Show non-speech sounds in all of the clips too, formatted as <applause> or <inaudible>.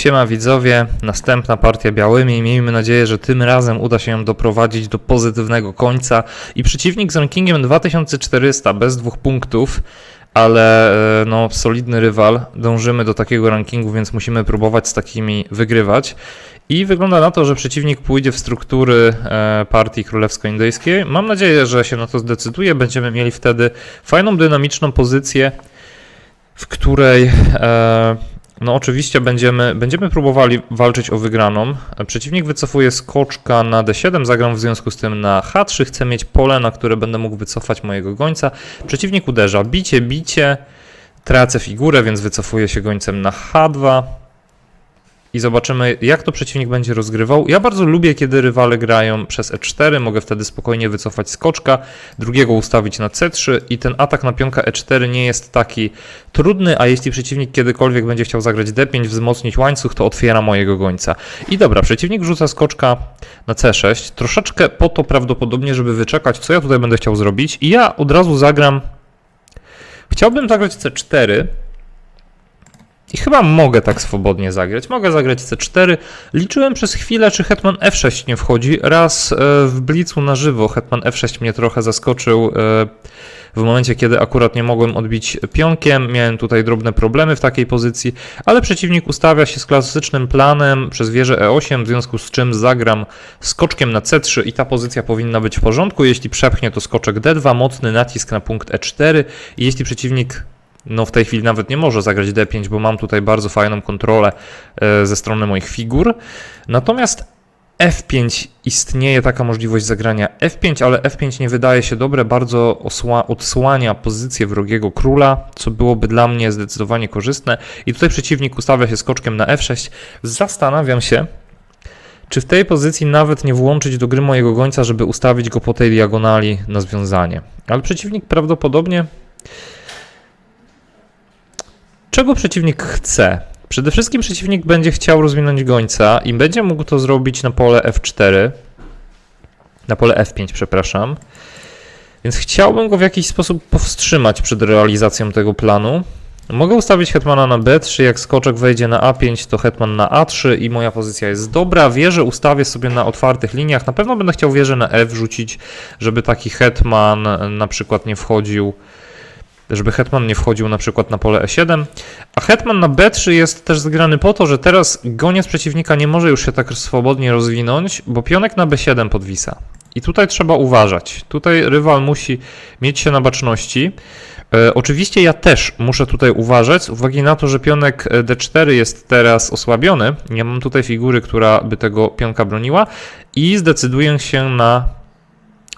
Siema widzowie, następna partia białymi. Miejmy nadzieję, że tym razem uda się ją doprowadzić do pozytywnego końca. I przeciwnik z rankingiem 2400 bez dwóch punktów, ale e, no, solidny rywal. Dążymy do takiego rankingu, więc musimy próbować z takimi wygrywać. I wygląda na to, że przeciwnik pójdzie w struktury e, partii królewsko-indyjskiej. Mam nadzieję, że się na to zdecyduje. Będziemy mieli wtedy fajną, dynamiczną pozycję, w której e, no oczywiście będziemy, będziemy próbowali walczyć o wygraną. Przeciwnik wycofuje skoczka na D7, zagram w związku z tym na H3. Chcę mieć pole, na które będę mógł wycofać mojego gońca. Przeciwnik uderza bicie, bicie. Tracę figurę, więc wycofuję się gońcem na H2. I zobaczymy, jak to przeciwnik będzie rozgrywał. Ja bardzo lubię, kiedy rywale grają przez E4. Mogę wtedy spokojnie wycofać skoczka, drugiego ustawić na C3 i ten atak na pionka E4 nie jest taki trudny, a jeśli przeciwnik kiedykolwiek będzie chciał zagrać D5, wzmocnić łańcuch, to otwiera mojego gońca. I dobra, przeciwnik rzuca skoczka na C6, troszeczkę po to prawdopodobnie, żeby wyczekać, co ja tutaj będę chciał zrobić. I ja od razu zagram... Chciałbym zagrać C4, i chyba mogę tak swobodnie zagrać. Mogę zagrać C4. Liczyłem przez chwilę, czy Hetman F6 nie wchodzi. Raz e, w blicu na żywo Hetman F6 mnie trochę zaskoczył e, w momencie, kiedy akurat nie mogłem odbić pionkiem. Miałem tutaj drobne problemy w takiej pozycji, ale przeciwnik ustawia się z klasycznym planem przez wieżę E8, w związku z czym zagram skoczkiem na C3 i ta pozycja powinna być w porządku. Jeśli przepchnie, to skoczek D2, mocny nacisk na punkt E4 i jeśli przeciwnik no w tej chwili nawet nie może zagrać D5, bo mam tutaj bardzo fajną kontrolę e, ze strony moich figur. Natomiast F5 istnieje taka możliwość zagrania F5, ale F5 nie wydaje się dobre, bardzo odsłania pozycję wrogiego króla, co byłoby dla mnie zdecydowanie korzystne. I tutaj przeciwnik ustawia się skoczkiem na F6. Zastanawiam się, czy w tej pozycji nawet nie włączyć do gry mojego gońca, żeby ustawić go po tej diagonali na związanie. Ale przeciwnik prawdopodobnie Czego przeciwnik chce? Przede wszystkim przeciwnik będzie chciał rozwinąć gońca i będzie mógł to zrobić na pole F4. Na pole F5, przepraszam. Więc chciałbym go w jakiś sposób powstrzymać przed realizacją tego planu. Mogę ustawić hetmana na B3, jak skoczek wejdzie na A5, to hetman na A3 i moja pozycja jest dobra. Wieżę ustawię sobie na otwartych liniach. Na pewno będę chciał wieżę na F rzucić, żeby taki hetman na przykład nie wchodził żeby hetman nie wchodził na przykład na pole e7, a hetman na b3 jest też zgrany po to, że teraz goniec przeciwnika nie może już się tak swobodnie rozwinąć, bo pionek na b7 podwisa. I tutaj trzeba uważać. Tutaj rywal musi mieć się na baczności. E, oczywiście ja też muszę tutaj uważać, z uwagi na to, że pionek d4 jest teraz osłabiony. Nie mam tutaj figury, która by tego pionka broniła i zdecyduję się na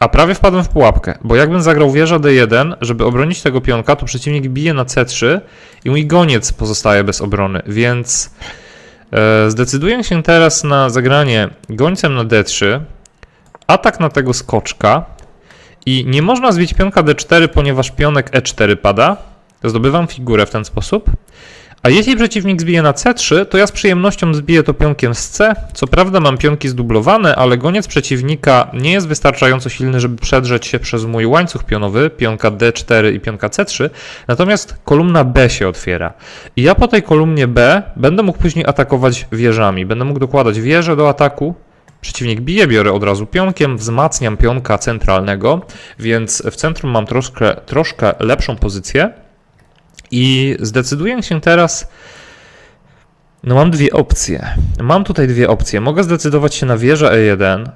a prawie wpadłem w pułapkę, bo jakbym zagrał wieża D1, żeby obronić tego pionka, to przeciwnik bije na C3 i mój goniec pozostaje bez obrony, więc e, zdecyduję się teraz na zagranie gońcem na D3, atak na tego skoczka i nie można zbić pionka D4, ponieważ pionek E4 pada. Zdobywam figurę w ten sposób. A jeśli przeciwnik zbije na C3, to ja z przyjemnością zbiję to pionkiem z C. Co prawda mam pionki zdublowane, ale goniec przeciwnika nie jest wystarczająco silny, żeby przedrzeć się przez mój łańcuch pionowy, pionka D4 i pionka C3, natomiast kolumna B się otwiera. I ja po tej kolumnie B będę mógł później atakować wieżami. Będę mógł dokładać wieżę do ataku, Przeciwnik bije, biorę od razu pionkiem, wzmacniam pionka centralnego, więc w centrum mam troszkę, troszkę lepszą pozycję. I zdecyduję się teraz. No, mam dwie opcje. Mam tutaj dwie opcje. Mogę zdecydować się na wieżę E1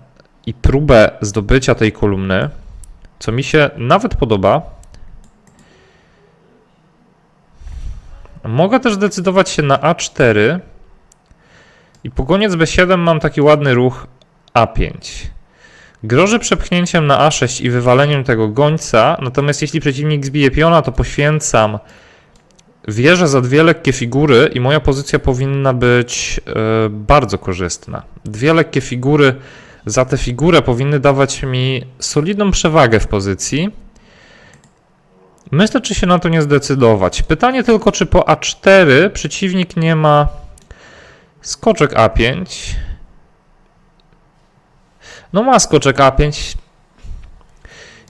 i próbę zdobycia tej kolumny, co mi się nawet podoba. Mogę też zdecydować się na A4 i po koniec B7 mam taki ładny ruch A5. Grożę przepchnięciem na A6 i wywaleniem tego gońca, natomiast jeśli przeciwnik zbije piona, to poświęcam Wierzę za dwie lekkie figury i moja pozycja powinna być e, bardzo korzystna. Dwie lekkie figury za tę figurę powinny dawać mi solidną przewagę w pozycji. Myślę, czy się na to nie zdecydować. Pytanie tylko, czy po A4 przeciwnik nie ma skoczek A5. No ma skoczek A5.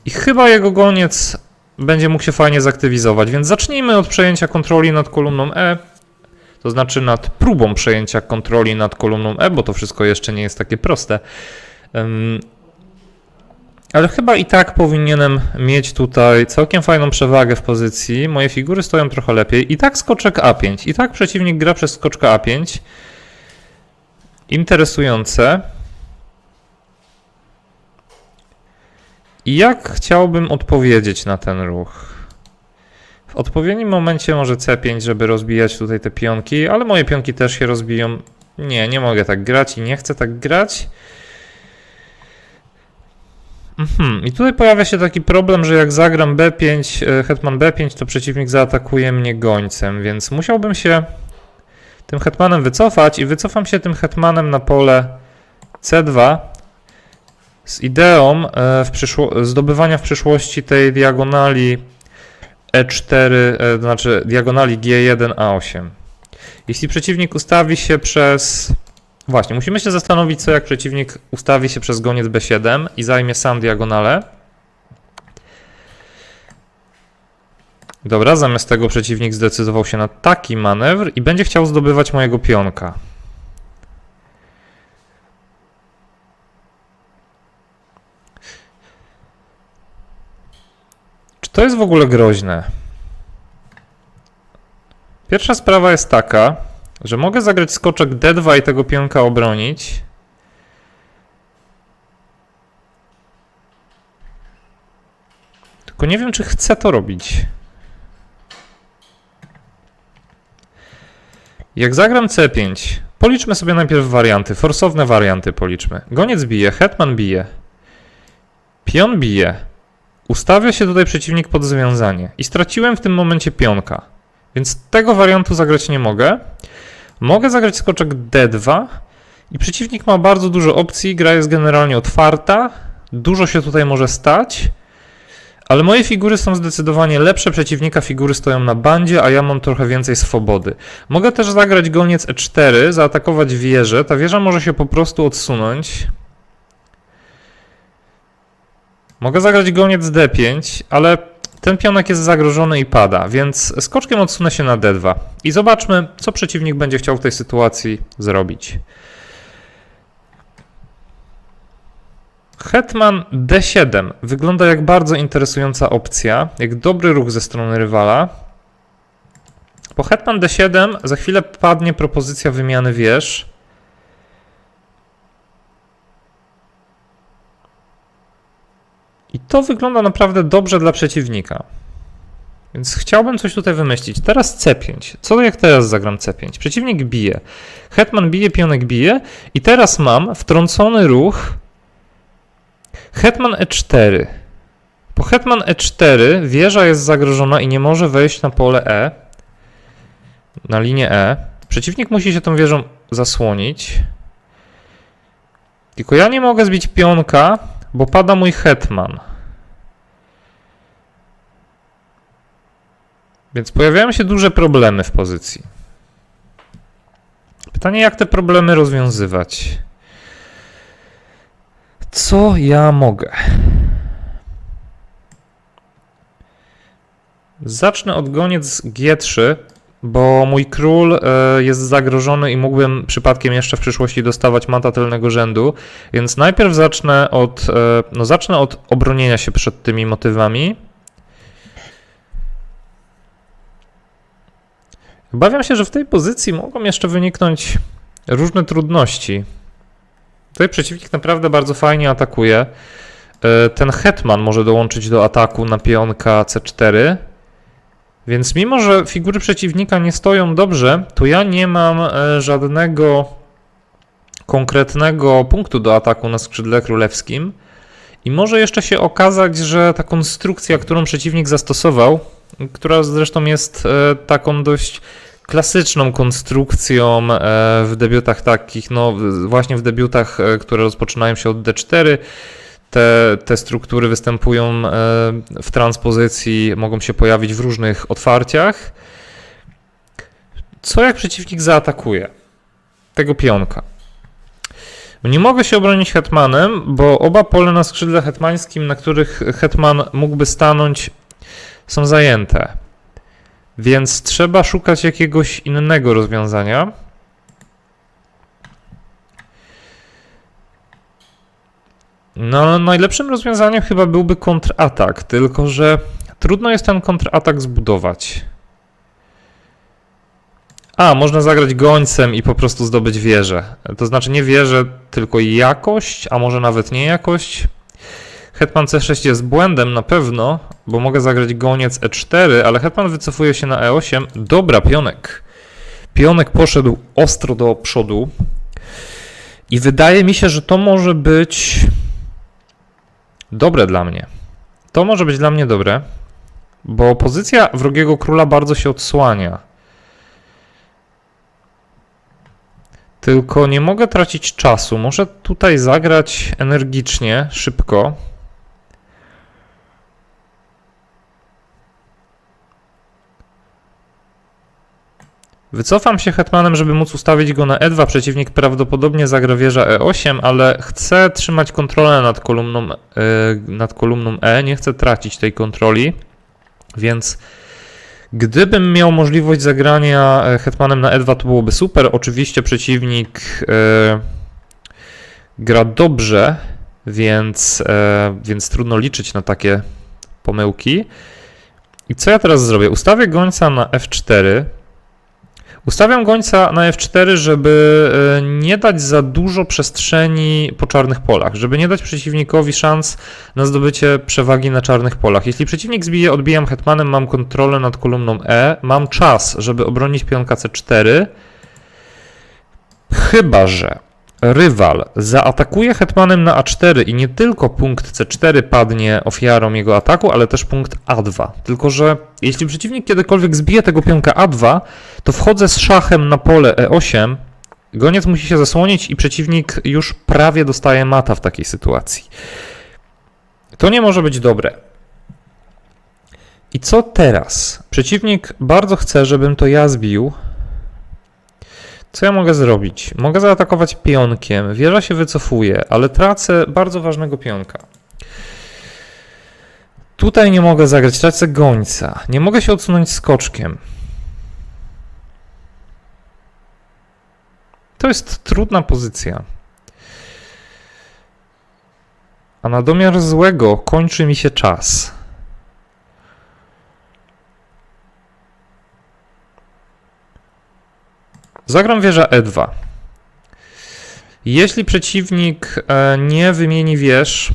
I chyba jego goniec będzie mógł się fajnie zaktywizować. Więc zacznijmy od przejęcia kontroli nad kolumną E. to znaczy nad próbą przejęcia kontroli nad kolumną E, bo to wszystko jeszcze nie jest takie proste. Ale chyba i tak powinienem mieć tutaj całkiem fajną przewagę w pozycji. Moje figury stoją trochę lepiej. I tak skoczek A5. I tak przeciwnik gra przez skoczka A5. Interesujące. I jak chciałbym odpowiedzieć na ten ruch? W odpowiednim momencie może C5, żeby rozbijać tutaj te pionki, ale moje pionki też się rozbiją. Nie, nie mogę tak grać i nie chcę tak grać. Mhm. I tutaj pojawia się taki problem, że jak zagram B5, e, hetman B5, to przeciwnik zaatakuje mnie gońcem, więc musiałbym się tym hetmanem wycofać i wycofam się tym hetmanem na pole C2 z ideą e, w przyszło- zdobywania w przyszłości tej diagonali E4, e, znaczy diagonali G1, A8. Jeśli przeciwnik ustawi się przez Właśnie, musimy się zastanowić, co jak przeciwnik ustawi się przez goniec B7 i zajmie sam diagonale. Dobra, zamiast tego przeciwnik zdecydował się na taki manewr i będzie chciał zdobywać mojego pionka. To jest w ogóle groźne? Pierwsza sprawa jest taka, że mogę zagrać skoczek D2 i tego pionka obronić. Tylko nie wiem, czy chcę to robić. Jak zagram C5, policzmy sobie najpierw warianty, forsowne warianty policzmy. Goniec bije, hetman bije, pion bije. Ustawia się tutaj przeciwnik pod związanie i straciłem w tym momencie pionka. Więc tego wariantu zagrać nie mogę. Mogę zagrać skoczek D2 i przeciwnik ma bardzo dużo opcji, gra jest generalnie otwarta, dużo się tutaj może stać, ale moje figury są zdecydowanie lepsze, przeciwnika figury stoją na bandzie, a ja mam trochę więcej swobody. Mogę też zagrać goniec E4, zaatakować wieżę, ta wieża może się po prostu odsunąć. Mogę zagrać goniec D5, ale ten pionek jest zagrożony i pada, więc skoczkiem odsunę się na D2 i zobaczmy, co przeciwnik będzie chciał w tej sytuacji zrobić. Hetman D7 wygląda jak bardzo interesująca opcja, jak dobry ruch ze strony rywala. Po Hetman D7 za chwilę padnie propozycja wymiany wież. I to wygląda naprawdę dobrze dla przeciwnika. Więc chciałbym coś tutaj wymyślić. Teraz C5. Co jak teraz zagram C5? Przeciwnik bije. Hetman bije, pionek bije. I teraz mam wtrącony ruch Hetman E4. Po Hetman E4 wieża jest zagrożona i nie może wejść na pole E. Na linię E. Przeciwnik musi się tą wieżą zasłonić. Tylko ja nie mogę zbić pionka, bo pada mój hetman. Więc pojawiają się duże problemy w pozycji. Pytanie, jak te problemy rozwiązywać? Co ja mogę? Zacznę od goniec G3, bo mój król e, jest zagrożony i mógłbym przypadkiem jeszcze w przyszłości dostawać manta tylnego rzędu, więc najpierw zacznę od, e, no zacznę od obronienia się przed tymi motywami. Obawiam się, że w tej pozycji mogą jeszcze wyniknąć różne trudności. Tutaj przeciwnik naprawdę bardzo fajnie atakuje. E, Ten hetman może dołączyć do ataku na pionka C4. Więc mimo, że figury przeciwnika nie stoją dobrze, to ja nie mam e, żadnego konkretnego punktu do ataku na skrzydle królewskim. I może jeszcze się okazać, że ta konstrukcja, którą przeciwnik zastosował, która zresztą jest e, taką dość klasyczną konstrukcją e, w debiutach takich, no właśnie w debiutach, e, które rozpoczynają się od D4, te, te struktury występują w transpozycji, mogą się pojawić w różnych otwarciach. Co jak przeciwnik zaatakuje tego pionka? Nie mogę się obronić hetmanem, bo oba pole na skrzydle hetmańskim, na których hetman mógłby stanąć, są zajęte. Więc trzeba szukać jakiegoś innego rozwiązania. No, najlepszym rozwiązaniem chyba byłby kontratak, tylko że trudno jest ten kontratak zbudować. A, można zagrać gońcem i po prostu zdobyć wieżę. To znaczy nie wieżę, tylko jakość, a może nawet nie jakość. Hetman C6 jest błędem na pewno, bo mogę zagrać goniec E4, ale hetman wycofuje się na E8. Dobra, pionek. Pionek poszedł ostro do przodu. I wydaje mi się, że to może być dobre dla mnie. To może być dla mnie dobre, bo pozycja wrogiego króla bardzo się odsłania. Tylko nie mogę tracić czasu. Muszę tutaj zagrać energicznie, szybko. Wycofam się hetmanem, żeby móc ustawić go na E2. Przeciwnik prawdopodobnie zagra wieża E8, ale chcę trzymać kontrolę nad kolumną, yy, nad kolumną E. Nie chcę tracić tej kontroli, więc gdybym miał możliwość zagrania e, hetmanem na E2, to byłoby super. Oczywiście przeciwnik yy, gra dobrze, więc, yy, więc trudno liczyć na takie pomyłki. I co ja teraz zrobię? Ustawię gońca na F4. Ustawiam gońca na F4, żeby e, nie dać za dużo przestrzeni po czarnych polach, żeby nie dać przeciwnikowi szans na zdobycie przewagi na czarnych polach. Jeśli przeciwnik zbije, odbijam hetmanem, mam kontrolę nad kolumną E, mam czas, żeby obronić pionka C4, chyba że rywal zaatakuje hetmanem na A4 i nie tylko punkt C4 padnie ofiarą jego ataku, ale też punkt A2. Tylko, że jeśli przeciwnik kiedykolwiek zbije tego pionka A2, to wchodzę z szachem na pole E8, goniec musi się zasłonić i przeciwnik już prawie dostaje mata w takiej sytuacji. To nie może być dobre. I co teraz? Przeciwnik bardzo chce, żebym to ja zbił, co ja mogę zrobić? Mogę zaatakować pionkiem. Wieża się wycofuje, ale tracę bardzo ważnego pionka. Tutaj nie mogę zagrać, tracę gońca. Nie mogę się odsunąć skoczkiem. To jest trudna pozycja. A na domiar złego kończy mi się czas. Zagram wieża E2. Jeśli przeciwnik e, nie wymieni wież,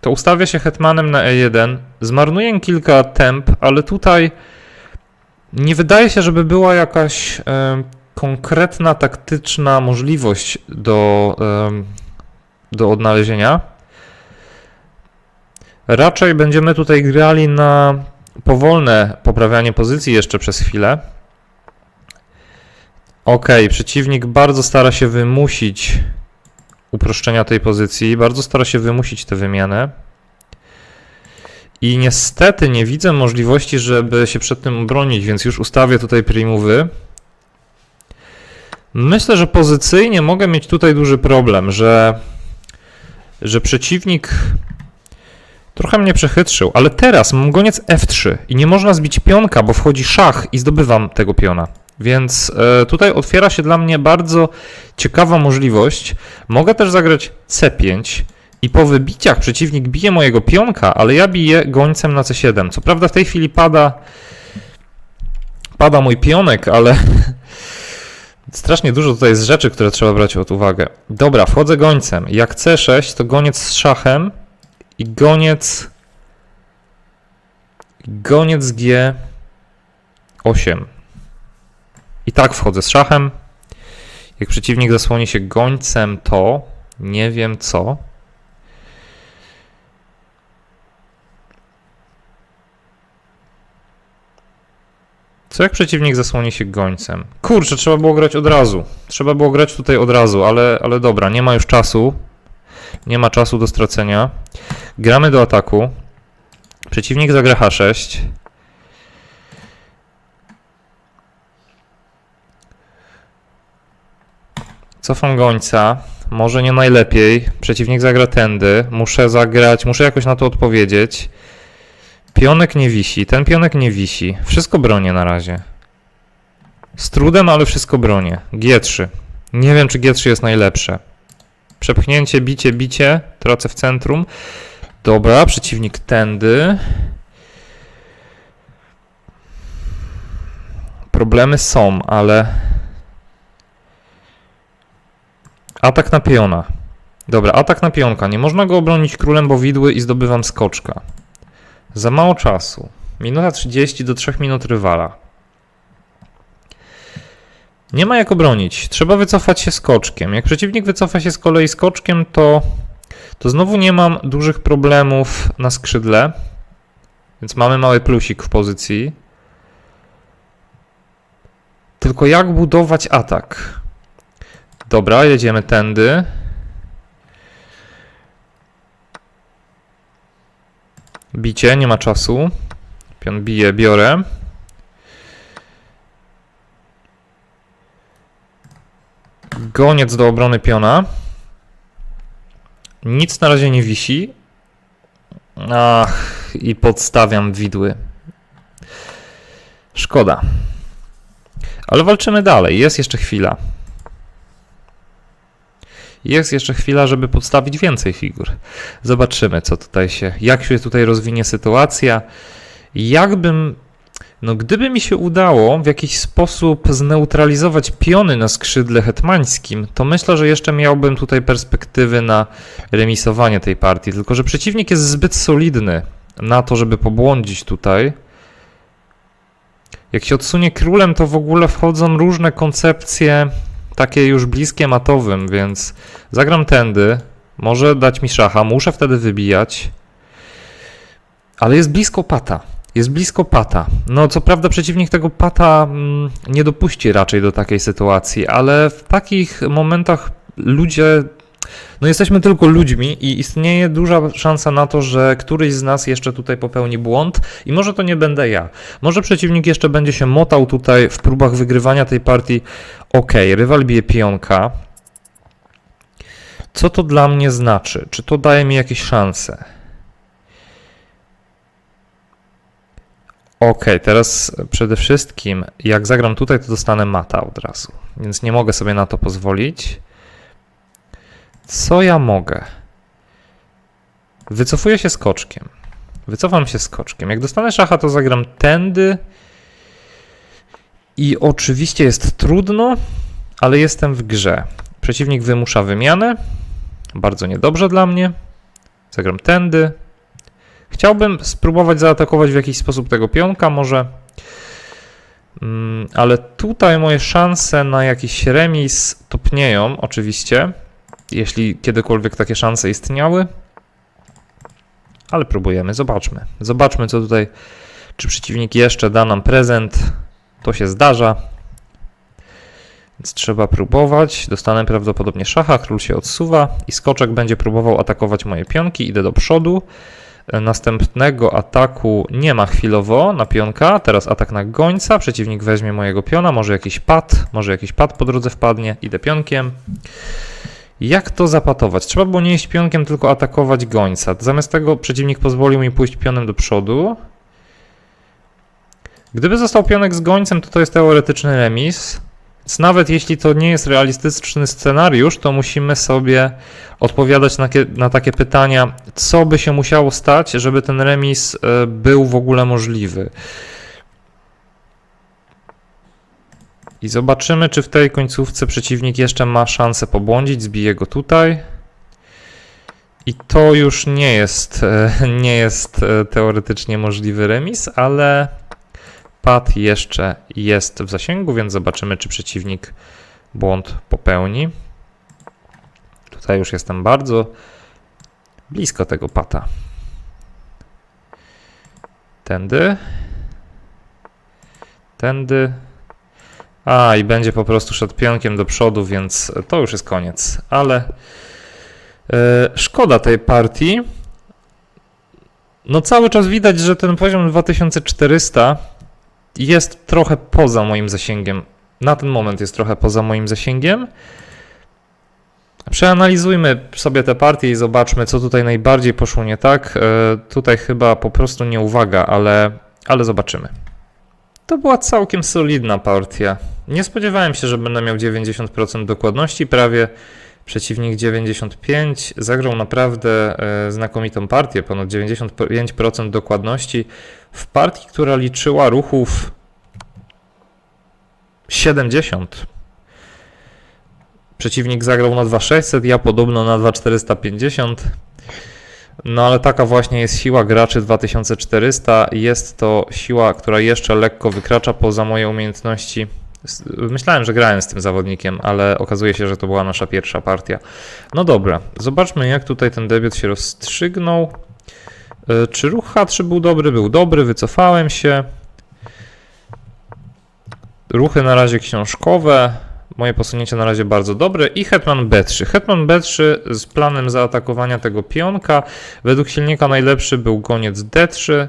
to ustawia się hetmanem na E1. Zmarnuję kilka temp, ale tutaj nie wydaje się, żeby była jakaś e, konkretna, taktyczna możliwość do, e, do odnalezienia. Raczej będziemy tutaj grali na powolne poprawianie pozycji jeszcze przez chwilę. Okej, przeciwnik bardzo stara się wymusić uproszczenia tej pozycji, bardzo stara się wymusić tę wymianę. I niestety nie widzę możliwości, żeby się przed tym obronić, więc już ustawię tutaj primowy. Myślę, że pozycyjnie mogę mieć tutaj duży problem, że, że przeciwnik trochę mnie przechytrzył, ale teraz mam goniec F3 i nie można zbić pionka, bo wchodzi szach i zdobywam tego piona. Więc e, tutaj otwiera się dla mnie bardzo ciekawa możliwość. Mogę też zagrać C5 i po wybiciach przeciwnik bije mojego pionka, ale ja biję gońcem na C7. Co prawda w tej chwili pada pada mój pionek, ale <laughs> strasznie dużo tutaj jest rzeczy, które trzeba brać pod uwagę. Dobra, wchodzę gońcem. Jak C6 to goniec z szachem i goniec goniec G8. I tak wchodzę z szachem. Jak przeciwnik zasłoni się gońcem, to nie wiem co. Co jak przeciwnik zasłoni się gońcem? Kurczę, trzeba było grać od razu. Trzeba było grać tutaj od razu, ale, ale dobra, nie ma już czasu. Nie ma czasu do stracenia. Gramy do ataku. Przeciwnik zagra H6. Cofam gońca. Może nie najlepiej. Przeciwnik zagra tędy. Muszę zagrać, muszę jakoś na to odpowiedzieć. Pionek nie wisi, ten pionek nie wisi. Wszystko bronię na razie. Z trudem, ale wszystko bronię. G3. Nie wiem, czy G3 jest najlepsze. Przepchnięcie, bicie, bicie. Tracę w centrum. Dobra, przeciwnik tędy. Problemy są, ale... Atak na piona. Dobra, atak na pionka. Nie można go obronić królem, bo widły i zdobywam skoczka. Za mało czasu. Minuta 30 do 3 minut rywala. Nie ma jak obronić. Trzeba wycofać się skoczkiem. Jak przeciwnik wycofa się z kolei skoczkiem, to, to znowu nie mam dużych problemów na skrzydle. Więc mamy mały plusik w pozycji. Tylko jak budować atak? Dobra, jedziemy tędy. Bicie, nie ma czasu. Pion bije, biorę. Goniec do obrony piona. Nic na razie nie wisi. Ach, i podstawiam widły. Szkoda. Ale walczymy dalej. Jest jeszcze chwila. Jest jeszcze chwila, żeby podstawić więcej figur. Zobaczymy, co tutaj się, jak się tutaj rozwinie sytuacja. Jakbym, no gdyby mi się udało w jakiś sposób zneutralizować piony na skrzydle hetmańskim, to myślę, że jeszcze miałbym tutaj perspektywy na remisowanie tej partii. Tylko, że przeciwnik jest zbyt solidny na to, żeby pobłądzić tutaj. Jak się odsunie królem, to w ogóle wchodzą różne koncepcje takie już bliskie matowym, więc zagram tędy. Może dać mi szacha, muszę wtedy wybijać. Ale jest blisko pata. Jest blisko pata. No, co prawda, przeciwnik tego pata mm, nie dopuści raczej do takiej sytuacji, ale w takich momentach ludzie. No, jesteśmy tylko ludźmi i istnieje duża szansa na to, że któryś z nas jeszcze tutaj popełni błąd i może to nie będę ja. Może przeciwnik jeszcze będzie się motał tutaj w próbach wygrywania tej partii. Ok, rywal bije pionka. Co to dla mnie znaczy? Czy to daje mi jakieś szanse? Ok, teraz przede wszystkim, jak zagram tutaj, to dostanę mata od razu, więc nie mogę sobie na to pozwolić. Co ja mogę? Wycofuję się skoczkiem. Wycofam się skoczkiem. Jak dostanę szacha, to zagram tędy. I oczywiście jest trudno, ale jestem w grze. Przeciwnik wymusza wymianę. Bardzo niedobrze dla mnie. Zagram tędy. Chciałbym spróbować zaatakować w jakiś sposób tego pionka, może. Mm, ale tutaj moje szanse na jakiś remis topnieją, oczywiście. Jeśli kiedykolwiek takie szanse istniały. Ale próbujemy, zobaczmy. Zobaczmy, co tutaj. Czy przeciwnik jeszcze da nam prezent. To się zdarza. Więc trzeba próbować. Dostanę prawdopodobnie szacha, król się odsuwa i skoczek będzie próbował atakować moje pionki. Idę do przodu. Następnego ataku nie ma chwilowo na pionka. Teraz atak na gońca. Przeciwnik weźmie mojego piona. Może jakiś pad, może jakiś pad po drodze wpadnie. Idę pionkiem. Jak to zapatować? Trzeba było nie iść pionkiem, tylko atakować gońca. Zamiast tego przeciwnik pozwolił mi pójść pionem do przodu. Gdyby został pionek z gońcem, to to jest teoretyczny remis. Więc nawet jeśli to nie jest realistyczny scenariusz, to musimy sobie odpowiadać na, na takie pytania, co by się musiało stać, żeby ten remis e, był w ogóle możliwy. I zobaczymy, czy w tej końcówce przeciwnik jeszcze ma szansę pobłądzić. Zbiję go tutaj. I to już nie jest, e, nie jest e, teoretycznie możliwy remis, ale pad jeszcze jest w zasięgu, więc zobaczymy, czy przeciwnik błąd popełni. Tutaj już jestem bardzo blisko tego pata. Tędy. Tędy. A, i będzie po prostu szedł pionkiem do przodu, więc to już jest koniec. Ale e, szkoda tej partii. No cały czas widać, że ten poziom 2400 jest trochę poza moim zasięgiem. Na ten moment jest trochę poza moim zasięgiem. Przeanalizujmy sobie te partie i zobaczmy, co tutaj najbardziej poszło nie tak. E, tutaj chyba po prostu nie uwaga, ale, ale zobaczymy. To była całkiem solidna partia. Nie spodziewałem się, że będę miał 90% dokładności prawie. Przeciwnik 95. Zagrał naprawdę e, znakomitą partię, ponad 95% dokładności w partii, która liczyła ruchów 70. Przeciwnik zagrał na 2600, ja podobno na 2450. No ale taka właśnie jest siła graczy 2400. Jest to siła, która jeszcze lekko wykracza poza moje umiejętności. Myślałem, że grałem z tym zawodnikiem, ale okazuje się, że to była nasza pierwsza partia. No dobra, zobaczmy jak tutaj ten debiut się rozstrzygnął. Y, Czy ruch H3 był dobry? Był dobry, wycofałem się. Ruchy na razie książkowe. Moje posunięcie na razie bardzo dobre i hetman b3. Hetman b3 z planem zaatakowania tego pionka. Według silnika najlepszy był goniec d3.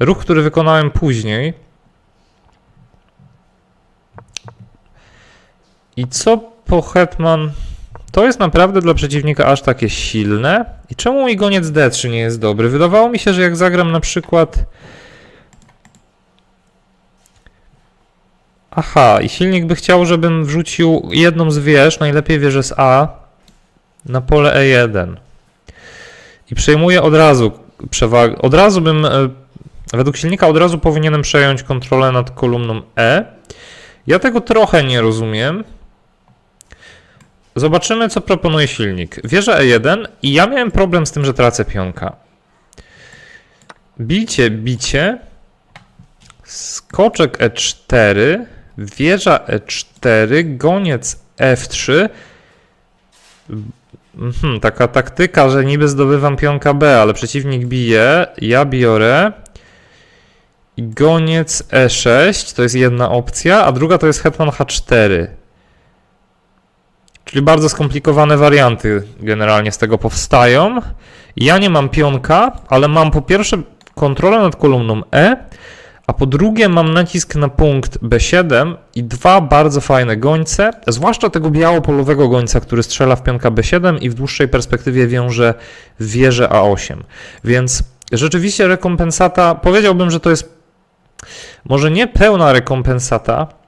Ruch, który wykonałem później. I co po hetman? To jest naprawdę dla przeciwnika aż takie silne. I czemu mój goniec d3 nie jest dobry? Wydawało mi się, że jak zagram na przykład Aha, i silnik by chciał, żebym wrzucił jedną z wież, najlepiej wieżę z A, na pole E1. I przejmuję od razu przewagę. Od razu bym, e, według silnika, od razu powinienem przejąć kontrolę nad kolumną E. Ja tego trochę nie rozumiem. Zobaczymy, co proponuje silnik. Wieża E1 i ja miałem problem z tym, że tracę pionka. Bicie, bicie. Skoczek E4, wieża E4, goniec F3. Mhm, taka taktyka, że niby zdobywam pionka B, ale przeciwnik bije, ja biorę. I goniec E6 to jest jedna opcja, a druga to jest hetman H4. Czyli bardzo skomplikowane warianty generalnie z tego powstają. Ja nie mam pionka, ale mam po pierwsze kontrolę nad kolumną E, a po drugie mam nacisk na punkt B7 i dwa bardzo fajne gońce, zwłaszcza tego biało-polowego gońca, który strzela w pionka B7 i w dłuższej perspektywie wiąże wieżę A8. Więc rzeczywiście rekompensata, powiedziałbym, że to jest może nie pełna rekompensata.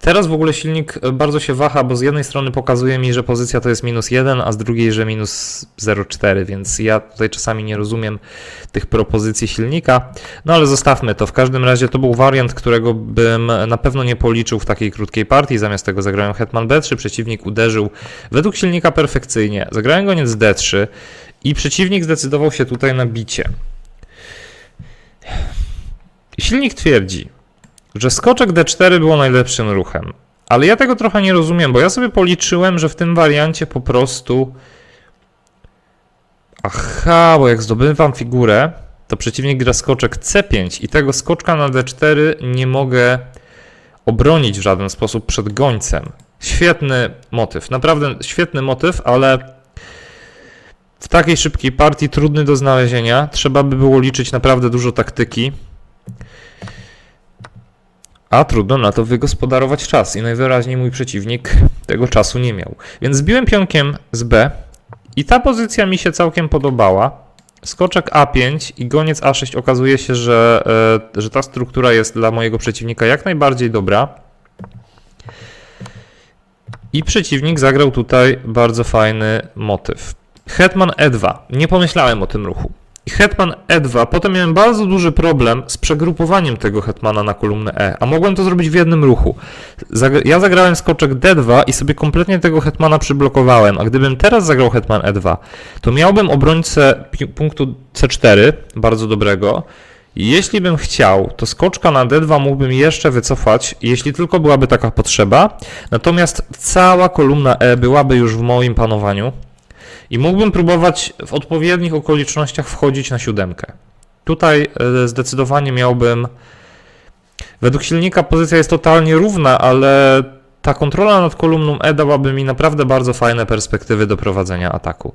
Teraz w ogóle silnik bardzo się waha, bo z jednej strony pokazuje mi, że pozycja to jest minus 1, a z drugiej, że minus 0,4, więc ja tutaj czasami nie rozumiem tych propozycji silnika. No ale zostawmy to. W każdym razie to był wariant, którego bym na pewno nie policzył w takiej krótkiej partii. Zamiast tego zagrałem hetman b3, przeciwnik uderzył według silnika perfekcyjnie. Zagrałem goniec d3 i przeciwnik zdecydował się tutaj na bicie. Silnik twierdzi, że skoczek d4 było najlepszym ruchem. Ale ja tego trochę nie rozumiem, bo ja sobie policzyłem, że w tym wariancie po prostu. Aha, bo jak zdobywam figurę, to przeciwnik gra skoczek c5 i tego skoczka na d4 nie mogę obronić w żaden sposób przed gońcem. Świetny motyw, naprawdę świetny motyw, ale w takiej szybkiej partii trudny do znalezienia. Trzeba by było liczyć naprawdę dużo taktyki. A trudno na to wygospodarować czas i najwyraźniej mój przeciwnik tego czasu nie miał. Więc zbiłem pionkiem z B i ta pozycja mi się całkiem podobała. Skoczek A5 i goniec A6 okazuje się, że, e, że ta struktura jest dla mojego przeciwnika jak najbardziej dobra. I przeciwnik zagrał tutaj bardzo fajny motyw. Hetman E2. Nie pomyślałem o tym ruchu. Hetman E2. Potem miałem bardzo duży problem z przegrupowaniem tego hetmana na kolumnę E, a mogłem to zrobić w jednym ruchu. Ja zagrałem skoczek D2 i sobie kompletnie tego hetmana przyblokowałem, a gdybym teraz zagrał hetman E2, to miałbym obrońcę punktu C4, bardzo dobrego. Jeśli bym chciał, to skoczka na D2 mógłbym jeszcze wycofać, jeśli tylko byłaby taka potrzeba. Natomiast cała kolumna E byłaby już w moim panowaniu. I mógłbym próbować w odpowiednich okolicznościach wchodzić na siódemkę. Tutaj e, zdecydowanie miałbym. Według silnika pozycja jest totalnie równa, ale ta kontrola nad kolumną E dałaby mi naprawdę bardzo fajne perspektywy do prowadzenia ataku.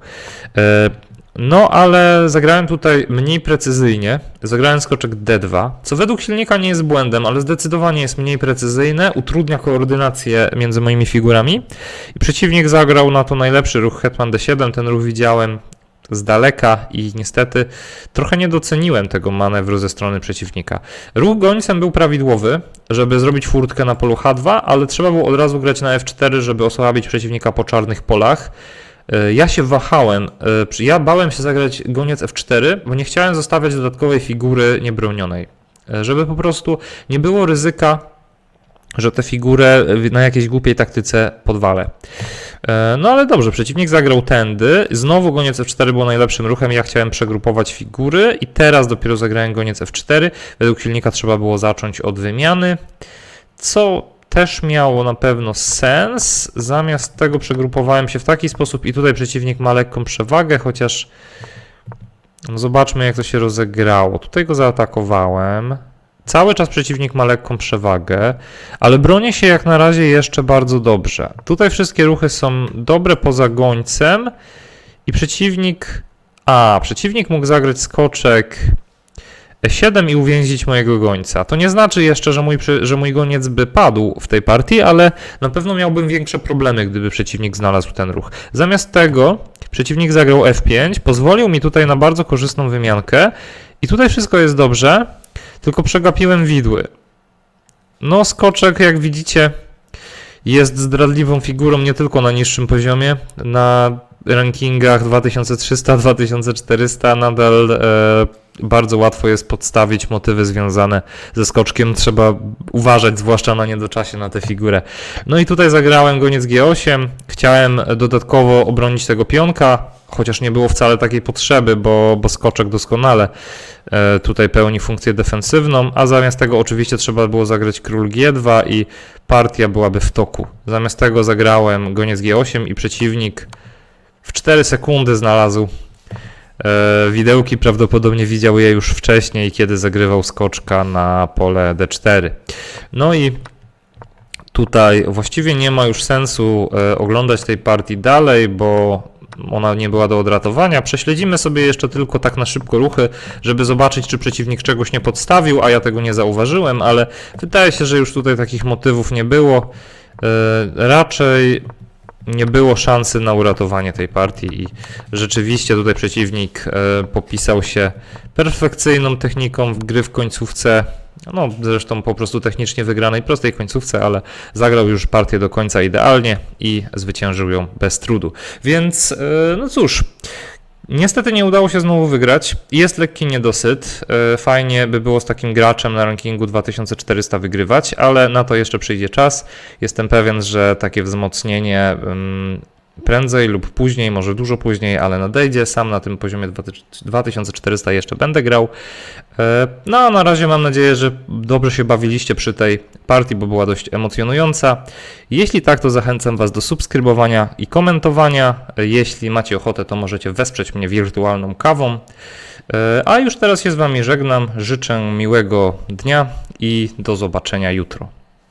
No, ale zagrałem tutaj mniej precyzyjnie. Zagrałem skoczek D2, co według silnika nie jest błędem, ale zdecydowanie jest mniej precyzyjne, utrudnia koordynację między moimi figurami. I przeciwnik zagrał na to najlepszy ruch Hetman D7. Ten ruch widziałem z daleka i niestety trochę nie doceniłem tego manewru ze strony przeciwnika. Ruch gońcem był prawidłowy, żeby zrobić furtkę na polu H2, ale trzeba było od razu grać na F4, żeby osłabić przeciwnika po czarnych polach. E, Ja się wahałem, e, ja bałem się zagrać goniec F4, bo nie chciałem zostawiać dodatkowej figury niebronionej. E, Żeby po prostu nie było ryzyka, że tę figurę na jakiejś głupiej taktyce podwalę. No ale dobrze, przeciwnik zagrał tędy. Znowu goniec F4 był najlepszym ruchem. Ja chciałem przegrupować figury i teraz dopiero zagrałem goniec F4. Według silnika trzeba było zacząć od wymiany, co też miało na pewno sens. Zamiast tego przegrupowałem się w taki sposób i tutaj przeciwnik ma lekką przewagę, chociaż no zobaczmy jak to się rozegrało. Tutaj go zaatakowałem. Cały czas przeciwnik ma lekką przewagę, ale bronię się jak na razie jeszcze bardzo dobrze. Tutaj wszystkie ruchy są dobre poza gońcem i przeciwnik... A, przeciwnik mógł zagrać skoczek E7 i uwięzić mojego gońca. To nie znaczy jeszcze, że mój, że mój goniec by padł w tej partii, ale na pewno miałbym większe problemy, gdyby przeciwnik znalazł ten ruch. Zamiast tego przeciwnik zagrał F5, pozwolił mi tutaj na bardzo korzystną wymiankę i tutaj wszystko jest dobrze, tylko przegapiłem widły. No, skoczek, jak widzicie, jest zdradliwą figurą nie tylko na niższym poziomie. Na rankingach 2300-2400 nadal e, bardzo łatwo jest podstawić motywy związane ze skoczkiem. Trzeba uważać, zwłaszcza na niedoczasie, na tę figurę. No i tutaj zagrałem goniec G8. Chciałem dodatkowo obronić tego pionka, chociaż nie było wcale takiej potrzeby, bo, bo skoczek doskonale e, tutaj pełni funkcję defensywną, a zamiast tego oczywiście trzeba było zagrać król G2 i partia byłaby w toku. Zamiast tego zagrałem goniec G8 i przeciwnik w 4 sekundy znalazł widełki, prawdopodobnie widział je już wcześniej, kiedy zagrywał skoczka na pole D4. No i tutaj właściwie nie ma już sensu e, oglądać tej partii dalej, bo ona nie była do odratowania. Prześledzimy sobie jeszcze tylko tak na szybko ruchy, żeby zobaczyć, czy przeciwnik czegoś nie podstawił, a ja tego nie zauważyłem, ale wydaje się, że już tutaj takich motywów nie było. E, Raczej nie było szansy na uratowanie tej partii i rzeczywiście tutaj przeciwnik e, popisał się perfekcyjną techniką w gry w końcówce. No, zresztą po prostu technicznie wygranej prostej końcówce, ale zagrał już partię do końca idealnie i zwyciężył ją bez trudu. Więc, e, no cóż, Niestety nie udało się znowu wygrać. Jest lekki niedosyt. E, Fajnie by było z takim graczem na rankingu 2400 wygrywać, ale na to jeszcze przyjdzie czas. Jestem pewien, że takie wzmocnienie ym, prędzej lub później, może dużo później, ale nadejdzie. Sam na tym poziomie 2400 jeszcze będę grał. E, No a na razie mam nadzieję, że dobrze się bawiliście przy tej partii, bo była dość emocjonująca. Jeśli tak, to zachęcam Was do subskrybowania i komentowania. E, Jeśli macie ochotę, to możecie wesprzeć mnie wirtualną kawą. E, A już teraz się z Wami żegnam. Życzę miłego dnia i do zobaczenia jutro.